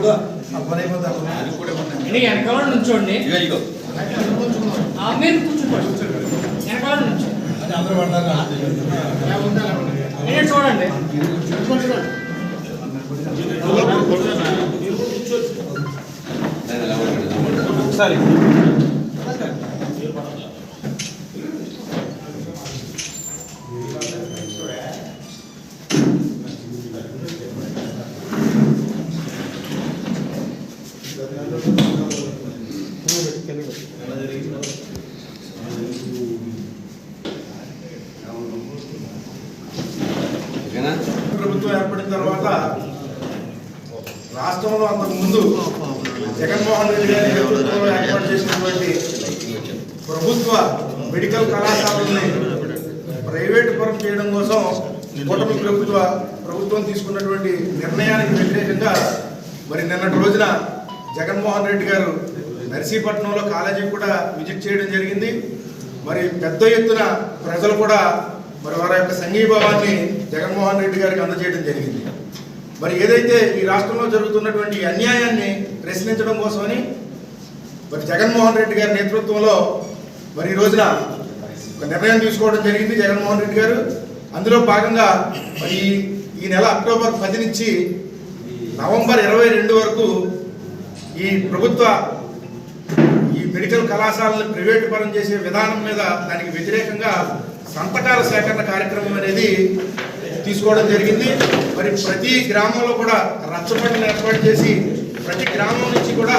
కూడా వెనకాల నుంచోండి మీరు కూర్చోండి. వెనకాల నుంచి. అది అందరూ పడతారు. నేను చూడండి. ఒకసారి ఓకేనా ప్రభుత్వం ఏర్పడిన తర్వాత రాష్ట్రంలో అంతకు ముందు జగన్మోహన్ రెడ్డి గారి నేతృత్వంలో ఏర్పాటు చేసినటువంటి ప్రభుత్వ మెడికల్ కళాశాలని ప్రైవేట్ పరం చేయడం కోసం కూటమి ప్రభుత్వ ప్రభుత్వం తీసుకున్నటువంటి నిర్ణయానికి వ్యతిరేకంగా మరి నిన్నటి రోజున జగన్మోహన్ రెడ్డి గారు నర్సీపట్నంలో కాలేజీ కూడా విజిట్ చేయడం జరిగింది. మరి పెద్ద ఎత్తున ప్రజలు కూడా మరి వారి యొక్క సంఘీభావాన్ని జగన్మోహన్ రెడ్డి గారికి అందజేయడం జరిగింది. మరి ఏదైతే ఈ రాష్ట్రంలో జరుగుతున్నటువంటి అన్యాయాన్ని ప్రశ్నించడం కోసమని మరి జగన్మోహన్ రెడ్డి గారి నేతృత్వంలో మరి ఈ రోజున ఒక నిర్ణయం తీసుకోవడం జరిగింది జగన్మోహన్ రెడ్డి గారు. అందులో భాగంగా మరి ఈ- ఈ నెల అక్టోబర్ పది నుంచి నవంబర్ ఇరవై రెండు వరకు ఈ ప్రభుత్వ ఈ మెడికల్ కళాశాలను ప్రైవేటు పరం చేసే విధానం మీద దానికి వ్యతిరేకంగా సంతకాల సేకరణ కార్యక్రమం అనేది తీసుకోవడం జరిగింది. మరి ప్రతి గ్రామంలో కూడా రచ్చబండిని ఏర్పాటు చేసి ప్రతి గ్రామం నుంచి కూడా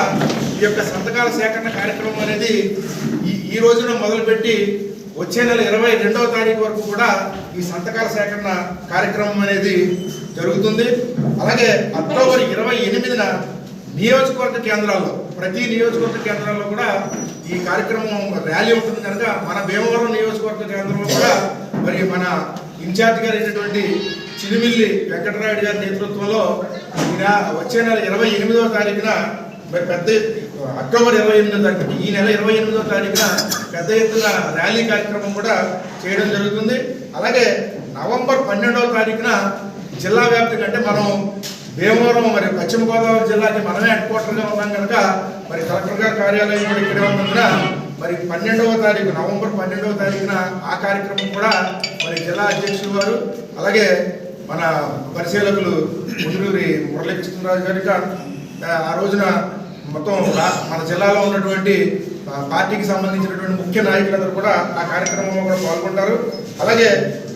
ఈ యొక్క సంతకాల సేకరణ కార్యక్రమం అనేది ఈ ఈ రోజున మొదలుపెట్టి వచ్చే నెల ఇరవై రెండవ తారీఖు వరకు కూడా ఈ సంతకాల సేకరణ కార్యక్రమం అనేది జరుగుతుంది. అలాగే అక్టోబర్ ఇరవై ఎనిమిదిన నియోజకవర్గ కేంద్రాల్లో ప్రతి నియోజకవర్గ కేంద్రాల్లో కూడా ఈ కార్యక్రమం ర్యాలీ ఉంటుంది కనుక మన భీమవరం నియోజకవర్గ కేంద్రంలో కూడా మరి మన ఇన్ఛార్జ్ గారు అయినటువంటి చిరుమిల్లి వెంకటరాయుడు గారి నేతృత్వంలో వచ్చే నెల ఇరవై ఎనిమిదవ తారీఖున మరి పెద్ద అక్టోబర్ ఇరవై ఎనిమిదో తారీఖు ఈ నెల ఇరవై ఎనిమిదో తారీఖున పెద్ద ఎత్తున ర్యాలీ కార్యక్రమం కూడా చేయడం జరుగుతుంది. అలాగే నవంబర్ పన్నెండవ తారీఖున జిల్లా వ్యాప్తి అంటే మనం భీమవరం మరి పశ్చిమ గోదావరి జిల్లాకి మనమే హెడ్ క్వార్టర్గా ఉన్నాం కనుక మరి కలెక్టర్ గారి కార్యాలయం కూడా ఇక్కడే ఉన్నందున మరి పన్నెండవ తారీఖు నవంబర్ పన్నెండవ తారీఖున ఆ కార్యక్రమం కూడా మరి జిల్లా అధ్యక్షులు వారు అలాగే మన పరిశీలకులు ముందూరి మురళీకృష్ణరాజు గారికి ఆ, ఆ రోజున మొత్తం మన జిల్లాలో ఉన్నటువంటి పార్టీకి సంబంధించినటువంటి ముఖ్య నాయకులందరూ కూడా ఆ కార్యక్రమంలో కూడా పాల్గొంటారు. అలాగే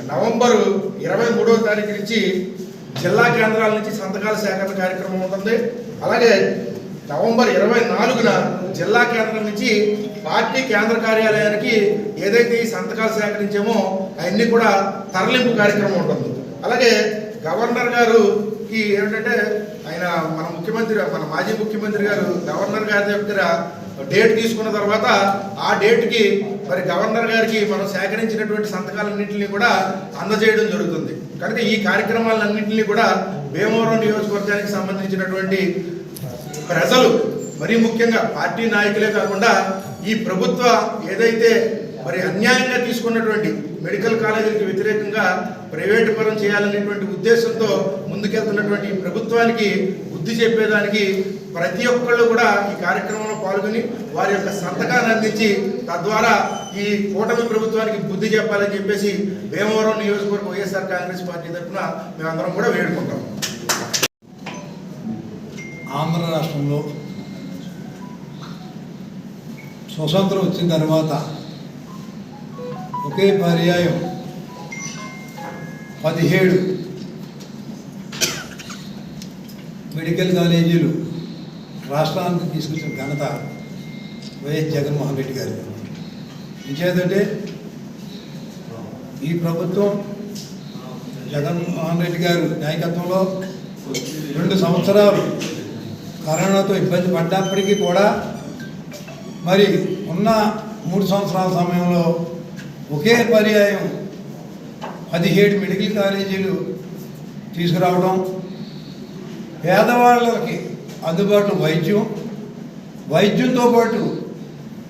నవంబర్ ఇరవై మూడవ తారీఖు నుంచి జిల్లా కేంద్రాల నుంచి సంతకాల సేకరణ కార్యక్రమం ఉంటుంది. అలాగే నవంబర్ ఇరవై నాలుగున జిల్లా కేంద్రం నుంచి పార్టీ కేంద్ర కార్యాలయానికి ఏదైతే ఈ సంతకాలు సేకరించామో అవన్నీ కూడా తరలింపు కార్యక్రమం ఉంటుంది. అలాగే గవర్నర్ గారుకి ఏమిటంటే ఆయన మన ముఖ్యమంత్రి మన మాజీ ముఖ్యమంత్రి గారు గవర్నర్ గారి దగ్గర డేట్ తీసుకున్న తర్వాత ఆ డేట్కి మరి గవర్నర్ గారికి మనం సేకరించినటువంటి సంతకాలన్నింటినీ కూడా అందజేయడం జరుగుతుంది. కనుక ఈ కార్యక్రమాలన్నింటినీ కూడా భీమవరం నియోజకవర్గానికి సంబంధించినటువంటి ప్రజలు మరీ ముఖ్యంగా పార్టీ నాయకులే కాకుండా ఈ ప్రభుత్వ ఏదైతే మరి అన్యాయంగా తీసుకున్నటువంటి మెడికల్ కాలేజీలకు వ్యతిరేకంగా ప్రైవేటు పరం చేయాలనేటువంటి ఉద్దేశంతో ముందుకెళ్తున్నటువంటి ఈ ప్రభుత్వానికి బుద్ధి చెప్పేదానికి ప్రతి ఒక్కళ్ళు కూడా ఈ కార్యక్రమంలో పాల్గొని వారి యొక్క సంతకాన్ని అందించి తద్వారా ఈ కూటమి ప్రభుత్వానికి బుద్ధి చెప్పాలని చెప్పేసి భీమవరం నియోజకవర్గ వైఎస్ఆర్ కాంగ్రెస్ పార్టీ తరఫున మేమందరం కూడా వేడుకుంటాం. ఆంధ్ర రాష్ట్రంలో స్వతంత్రం వచ్చిన తర్వాత ఒకే పర్యాయం పదిహేడు మెడికల్ కాలేజీలు రాష్ట్రానికి తీసుకొచ్చిన ఘనత వైఎస్ జగన్మోహన్ రెడ్డి గారు. ఇంకేదంటే ఈ ప్రభుత్వం జగన్మోహన్ రెడ్డి గారు నాయకత్వంలో రెండు సంవత్సరాలు కరోనాతో ఇబ్బంది పడ్డప్పటికీ కూడా మరి ఉన్న మూడు సంవత్సరాల సమయంలో ఒకే పర్యాయం పదిహేడు మెడికల్ కాలేజీలు తీసుకురావడం పేదవాళ్ళకి అందుబాటులో వైద్యం వైద్యంతో పాటు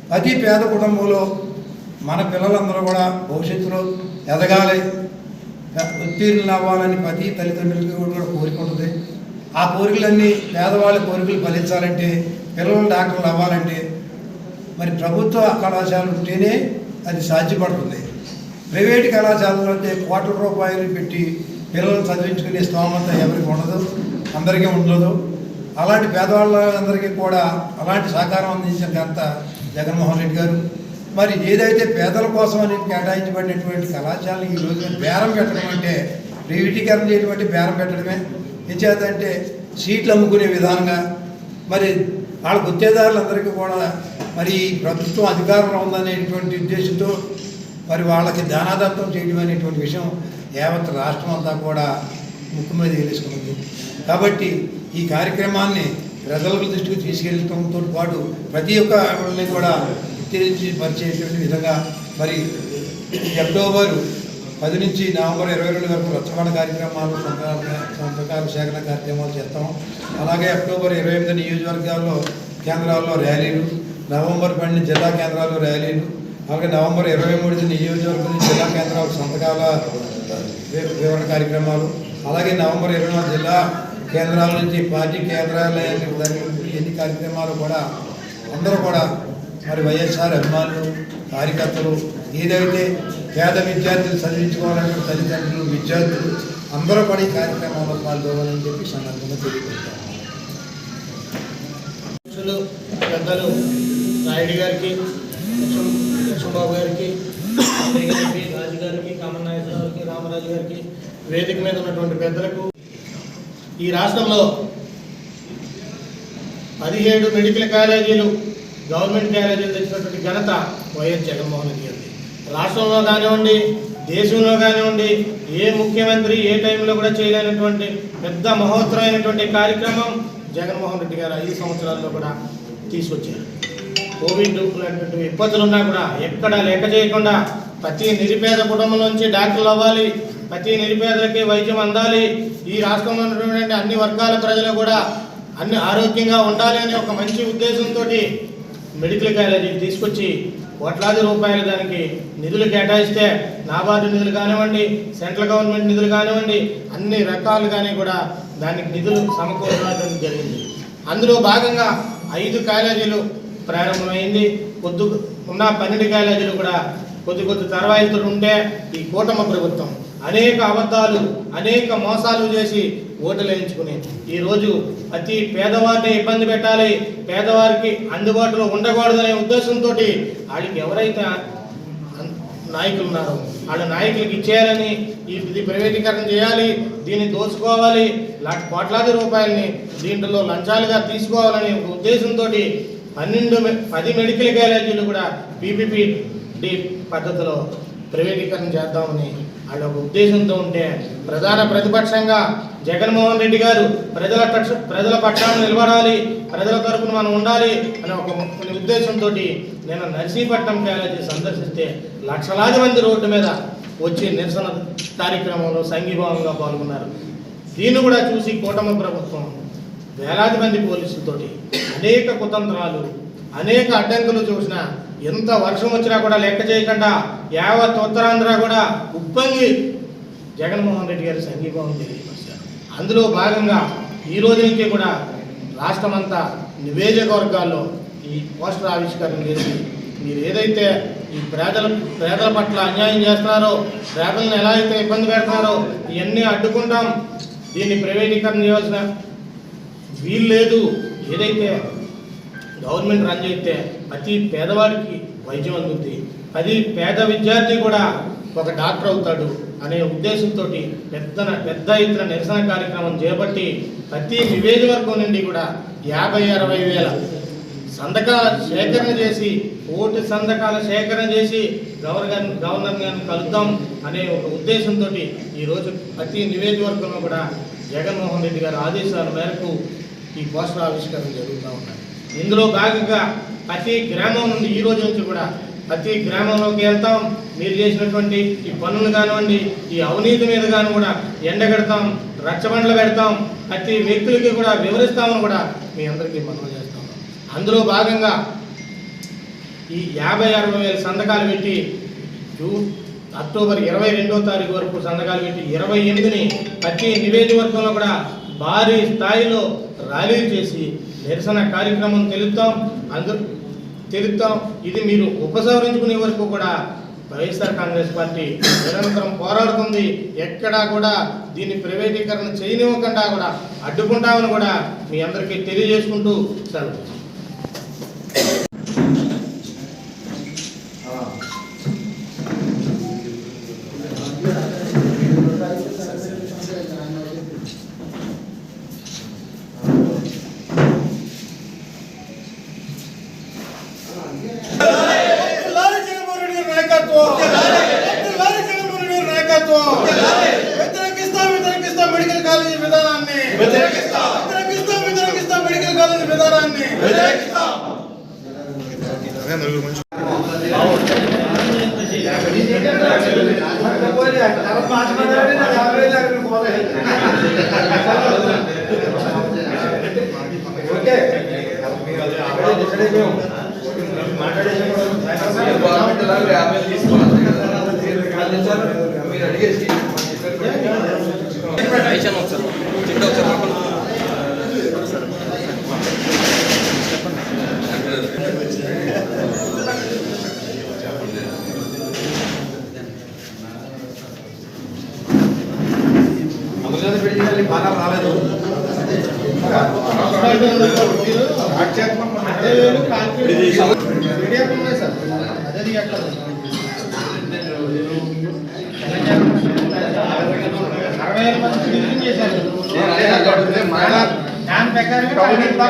ప్రతి పేద కుటుంబంలో మన పిల్లలందరూ కూడా భవిష్యత్తులో ఎదగాలి ఉత్తీర్ణులు అవ్వాలని ప్రతి తల్లిదండ్రులకి కూడా కోరిక ఉంటుంది. ఆ కోరికలన్నీ పేదవాళ్ళ కోరికలు ఫలించాలంటే పిల్లలు డాక్టర్లు అవ్వాలంటే మరి ప్రభుత్వ కళాశాలలు ఉంటేనే అది సాధ్యపడుతుంది. ప్రైవేట్ కళాశాలలు అంటే కోట్ల రూపాయలు పెట్టి పిల్లలు చదివించుకునే స్తోమత ఎవరికి ఉండదు అందరికీ ఉండదు. అలాంటి పేదవాళ్ళందరికీ కూడా అలాంటి సహకారం అందించిన ఘనత జగన్మోహన్ రెడ్డి గారు. మరి ఏదైతే పేదల కోసం అని కేటాయించబడినటువంటి కళాశాలను ఈ రోజున బేరం పెట్టడం అంటే ప్రైవేటీకరణ చేయటువంటి బేరం పెట్టడమే. ఎంచేతంటే సీట్లు అమ్ముకునే విధానంగా మరి వాళ్ళ గుత్తేదారులందరికీ కూడా మరి ప్రభుత్వం అధికారంలో ఉందనేటువంటి ఉద్దేశంతో మరి వాళ్ళకి దానాదత్తం చేయడం అనేటువంటి విషయం యావత్ రాష్ట్రం అంతా కూడా ముక్కు మీద తెలుసుకుంది కాబట్టి ఈ కార్యక్రమాన్ని ప్రజల దృష్టికి తీసుకెళ్ళడంతో పాటు ప్రతి ఒక్క వాళ్ళని కూడా ఉత్తేజించి పరిచేటువంటి విధంగా మరి అక్టోబర్ పది నుంచి నవంబర్ ఇరవై రెండు వరకు రచ్చబండ కార్యక్రమాలు సంతకాల సంతకాల సేకరణ కార్యక్రమాలు చేస్తాం. అలాగే అక్టోబర్ ఇరవై ఎనిమిది నియోజకవర్గాల్లో కేంద్రాల్లో ర్యాలీలు నవంబర్ పన్నెండు జిల్లా కేంద్రాల్లో ర్యాలీలు అలాగే నవంబర్ ఇరవై మూడు నియోజకవర్గం జిల్లా కేంద్రాల సంతకాల వివరణ కార్యక్రమాలు అలాగే నవంబర్ ఇరవై నాలుగు జిల్లా కేంద్రాల నుంచి పార్టీ కేంద్రాలయాన్ని ఎన్ని కార్యక్రమాలు కూడా అందరూ కూడా మరి వైఎస్ఆర్ అభిమానులు కార్యకర్తలు ఏదైతే పేద విద్యార్థులు చదివించుకోవాలని తల్లిదండ్రులు విద్యార్థులు అందరూ కూడా ఈ కార్యక్రమంలో పాల్గొవాలని చెప్పి సందర్భంగా తెలియజేస్తాను. పెద్దలు నాయుడు గారికి లక్ష్మణ్ లక్ష్మణబాబు గారికి గారికి రాజు గారికి కామన్నాయక గారికి రామరాజు గారికి వేదిక మీద ఉన్నటువంటి పెద్దలకు ఈ రాష్ట్రంలో పదిహేడు మెడికల్ కాలేజీలు గవర్నమెంట్ కాలేజీలు తెచ్చినటువంటి ఘనత వైఎస్ జగన్మోహన్ రెడ్డి గారిది. రాష్ట్రంలో కానివ్వండి దేశంలో కానివ్వండి ఏ ముఖ్యమంత్రి ఏ టైంలో కూడా చేయలేనటువంటి పెద్ద మహోత్తరమైనటువంటి కార్యక్రమం జగన్మోహన్ రెడ్డి గారు ఐదు సంవత్సరాల్లో కూడా తీసుకొచ్చారు. కోవిడ్ లాంటి విపత్తులు ఉన్నా కూడా ఎక్కడ లెక్క చేయకుండా ప్రతి నిరుపేద కుటుంబం నుంచి డాక్టర్లు అవ్వాలి ప్రతి నిరుపేదలకి వైద్యం అందాలి ఈ రాష్ట్రంలో ఉన్నటువంటి అన్ని వర్గాల ప్రజలు కూడా అన్ని ఆరోగ్యంగా ఉండాలి అనే ఒక మంచి ఉద్దేశంతో మెడికల్ కాలేజీకి తీసుకొచ్చి కోట్లాది రూపాయలు దానికి నిధులు కేటాయిస్తే నాబార్డు నిధులు కానివ్వండి సెంట్రల్ గవర్నమెంట్ నిధులు కానివ్వండి అన్ని రకాలుగానే కూడా దానికి నిధులు సమకూరడం జరిగింది. అందులో భాగంగా ఐదు కాలేజీలు ప్రారంభమైంది. కొద్ది ఉన్న పన్నెండు కాలేజీలు కూడా కొద్ది కొద్ది తర్వాయితులు ఉంటే ఈ కూటమి ప్రభుత్వం అనేక అబద్ధాలు అనేక మోసాలు చేసి ఓటులు వేయించుకుని. ఈరోజు ప్రతి పేదవారిని ఇబ్బంది పెట్టాలి. పేదవారికి అందుబాటులో ఉండకూడదనే ఉద్దేశంతో వాళ్ళకి ఎవరైతే నాయకులు ఉన్నారు వాళ్ళ నాయకులకి ఇచ్చేయాలని ఇది ప్రైవేటీకరణ చేయాలి. దీన్ని దోచుకోవాలి. కోట్లాది రూపాయలని దీంట్లో లంచాలుగా తీసుకోవాలనే ఒక ఉద్దేశంతో పన్నెండు పది మెడికల్ కాలేజీలు కూడా పీపీపీ డి పద్ధతిలో ప్రైవేటీకరణ చేద్దామని వాళ్ళ ఒక ఉద్దేశంతో ఉంటే ప్రధాన ప్రతిపక్షంగా జగన్మోహన్ రెడ్డి గారు ప్రజల పక్ష- ప్రజల పక్షాన నిలబడాలి ప్రజల తరపున మనం ఉండాలి అనే ఒక ఉద్దేశంతో నేను నర్సీపట్నం కాలేజీ సందర్శిస్తే లక్షలాది మంది రోడ్డు మీద వచ్చి నిరసన కార్యక్రమంలో సంఘీభావంగా పాల్గొన్నారు. దీన్ని కూడా చూసి కూటమి ప్రభుత్వం వేలాది మంది పోలీసులతోటి అనేక కుతంత్రాలు అనేక అడ్డంకులు చూసిన ఎంత వర్షం వచ్చినా కూడా లెక్క చేయకుండా యావత్ ఉత్తరాంధ్ర కూడా ఉప్పొంగి జగన్మోహన్ రెడ్డి గారి సంఘీభావం తెలియపరిచారు అందులో భాగంగా ఈ రోజు నుంచి కూడా రాష్ట్రమంతా నివేదికవర్గాల్లో ఈ పోస్టర్ ఆవిష్కరణ చేసి మీరు ఏదైతే ఈ పేదల పేదల పట్ల అన్యాయం చేస్తున్నారో పేదలను ఎలా అయితే ఇబ్బంది పెడుతున్నారో ఇవన్నీ అడ్డుకుంటాం. దీన్ని ప్రైవేటీకరణ చేయాల్సిన వీలు లేదు. ఏదైతే గవర్నమెంట్ రన్ చేస్తే ప్రతి పేదవాడికి వైద్యం అందుతుంది ప్రతి పేద విద్యార్థి కూడా ఒక డాక్టర్ అవుతాడు అనే ఉద్దేశంతో పెద్ద పెద్ద ఎత్తున నిరసన కార్యక్రమం చేపట్టి ప్రతి నివేదికవర్గం నుండి కూడా యాభై అరవై వేల సంతకాల సేకరణ చేసి ఓటు సంతకాల సేకరణ చేసి గవర్నర్ గవర్నర్ గారిని కలుద్దాం అనే ఒక ఉద్దేశంతో ఈరోజు ప్రతి నివేదికవర్గంలో కూడా జగన్మోహన్ రెడ్డి గారి ఆదేశాల మేరకు ఈ పోస్టర్ ఆవిష్కరణ జరుగుతూ ఉన్నాయి ఇందులో భాగంగా ప్రతి గ్రామం నుండి ఈ రోజు నుంచి కూడా ప్రతి గ్రామంలోకి వెళ్తాం. మీరు చేసినటువంటి ఈ పనులు కానివ్వండి ఈ అవినీతి మీద కానీ కూడా ఎండగడతాం రచ్చబండ్లు పెడతాం ప్రతి వ్యక్తులకి కూడా వివరిస్తామని కూడా మీ అందరికీ మనం చేస్తాం. అందులో భాగంగా ఈ యాభై అరవై వేల సంతకాలు పెట్టి జూన్ అక్టోబర్ ఇరవై రెండో తారీఖు వరకు సంతకాలు పెట్టి ఇరవై ఎనిమిదిని ప్రతి నివేదికవర్గంలో కూడా భారీ స్థాయిలో ర్యాలీ చేసి నిరసన కార్యక్రమం తెలుపుతాం. అందరూ తెలుపుతాం. ఇది మీరు ఉపసంహరించుకునే వరకు కూడా వైఎస్ఆర్ కాంగ్రెస్ పార్టీ నిరంతరం పోరాడుతుంది. ఎక్కడా కూడా దీన్ని ప్రైవేటీకరణ చేయనివ్వకుండా కూడా అడ్డుకుంటామని కూడా మీ అందరికీ తెలియజేసుకుంటూ సెలవు లారీ జగన్మోహన్ రెడ్డి గారి నాయకత్వం లారీ జగన్మోహన్ రెడ్డి గారి నాయకత్వం వ్యతిరేకిస్తాం వ్యతిరేకిస్తాం మెడికల్ కాలేజీ విధానాన్ని వ్యతిరేకిస్తాం వ్యతిరేకిస్తాం వ్యతిరేకిస్తాం మెడికల్ కాలేజీ విధానాన్ని అదే వేలు కాంక్రీట్ మీడియా ఉన్నాయి బాగా రాలేదు.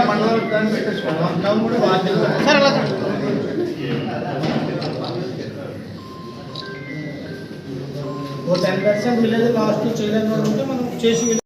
మండలం అరవై బాధ్యత ఓ టెన్ పర్సెంట్ విలేజ్ లాస్ట్ చేయలేని వాళ్ళు ఉంటే మనం చేసి